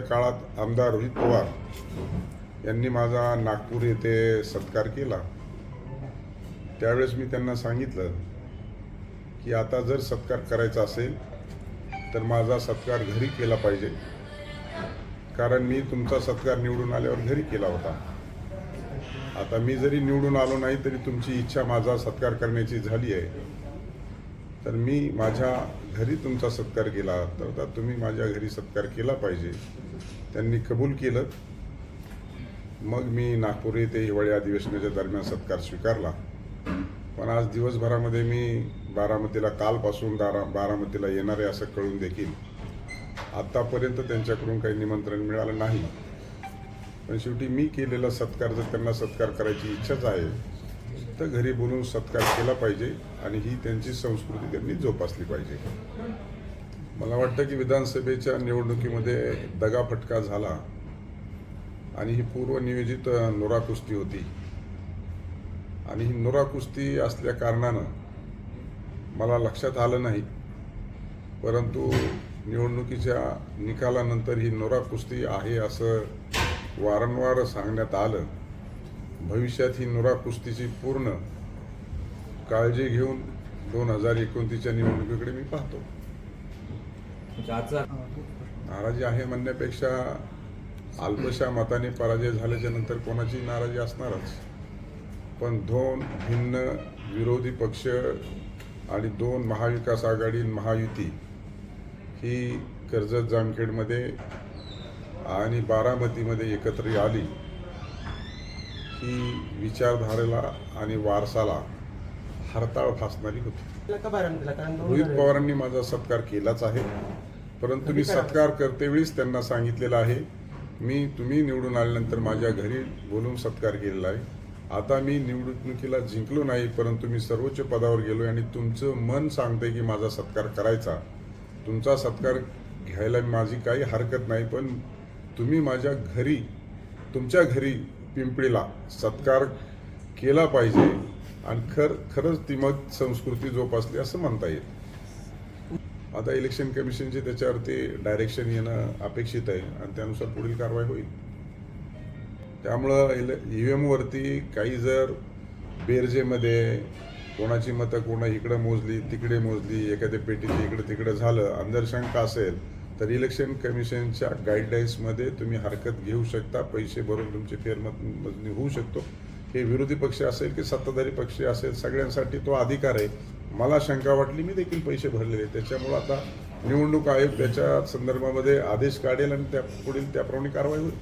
काळात आमदार रोहित पवार यांनी माझा नागपूर येथे सत्कार केला. त्यावेळेस मी त्यांना सांगितलं की आता जर सत्कार करायचा असेल तर माझा सत्कार घरी केला पाहिजे. कारण मी तुमचा सत्कार निवडून आल्यावर घरी केला होता. आता मी जरी निवडून आलो नाही तरी तुमची इच्छा माझा सत्कार करण्याची झाली आहे. तर मी माझ्या घरी तुमचा सत्कार केला. तर आता तुम्ही माझ्या घरी सत्कार केला पाहिजे. त्यांनी कबूल केलं. मग मी नागपूर येथे हिवाळी अधिवेशनाच्या दरम्यान सत्कार स्वीकारला. पण आज दिवसभरामध्ये मी बारामतीला कालपासून दारा बारामतीला येणार आहे असं कळून देखील आत्तापर्यंत त्यांच्याकडून काही निमंत्रण मिळालं नाही. पण शेवटी मी केलेला सत्कार जर त्यांना सत्कार करायची इच्छाच आहे तर घरी बोलून सत्कार केला पाहिजे आणि ही त्यांची संस्कृती त्यांनी जोपासली पाहिजे. मला वाटतं की विधानसभेच्या निवडणुकीमध्ये दगाफटका झाला आणि ही पूर्वनियोजित नोरा कुस्ती होती. आणि ही नोरा कुस्ती असल्या कारणानं मला लक्षात आलं नाही परंतु निवडणुकीच्या निकालानंतर ही नोरा कुस्ती आहे असं वारंवार सांगण्यात आलं. भविष्यात ही नोरा कुस्तीची पूर्ण काळजी घेऊन दोन हजार एकोणतीसच्या निवडणुकीकडे मी पाहतो. नाराजी आहे म्हणण्यापेक्षा अल्पशा मताने पराजय झाल्याच्यानंतर कोणाची नाराजी असणारच. पण दोन भिन्न विरोधी पक्ष आणि दोन महाविकास आघाडी महायुती ही कर्जत जामखेडमध्ये आणि बारामतीमध्ये एकत्र आली. ही विचारधारेला आणि वारसाला हरताळ फासणारी होती. रोहित पवारांनी माझा सत्कार केलाच आहे. परंतु मी सत्कार करतेवेळीच त्यांना सांगितलेलं आहे. मी तुम्ही निवडून आल्यानंतर माझ्या घरी बोलून सत्कार केलेला आहे. आता मी निवडणुकीला जिंकलो नाही परंतु मी सर्वोच्च पदावर गेलो आणि तुमचं मन सांगतंय की माझा सत्कार करायचा. तुमचा सत्कार घ्यायला माझी काही हरकत नाही पण तुम्ही माझ्या घरी तुमच्या घरी पिंपळीला सत्कार केला पाहिजे आणि खर खरंच ती मग संस्कृती जोपासली असं म्हणता येईल. आता इलेक्शन कमिशनचे त्याच्यावरती डायरेक्शन येणं अपेक्षित आहे आणि त्यानुसार पुढील कारवाई होईल. त्यामुळं इले ई एमवरती काही जर बेरजेमध्ये कोणाची मतं कोणा इकडं मोजली तिकडे मोजली एखाद्या पेटीत इकडे तिकडे झालं अंधरशंका असेल तर इलेक्शन कमिशनच्या गाईडलाईन्समध्ये तुम्ही हरकत घेऊ शकता पैसे भरून तुमची फेरमत मोजणी होऊ शकतो. हे विरोधी पक्ष असेल की सत्ताधारी पक्ष असेल सगळ्यांसाठी तो अधिकार आहे. मला शंका वाटली मी देखील पैसे भरलेले त्याच्यामुळं आता निवडणूक आयोग त्याच्या संदर्भामध्ये आदेश काढेल आणि त्या पुढील त्याप्रमाणे कारवाई होईल.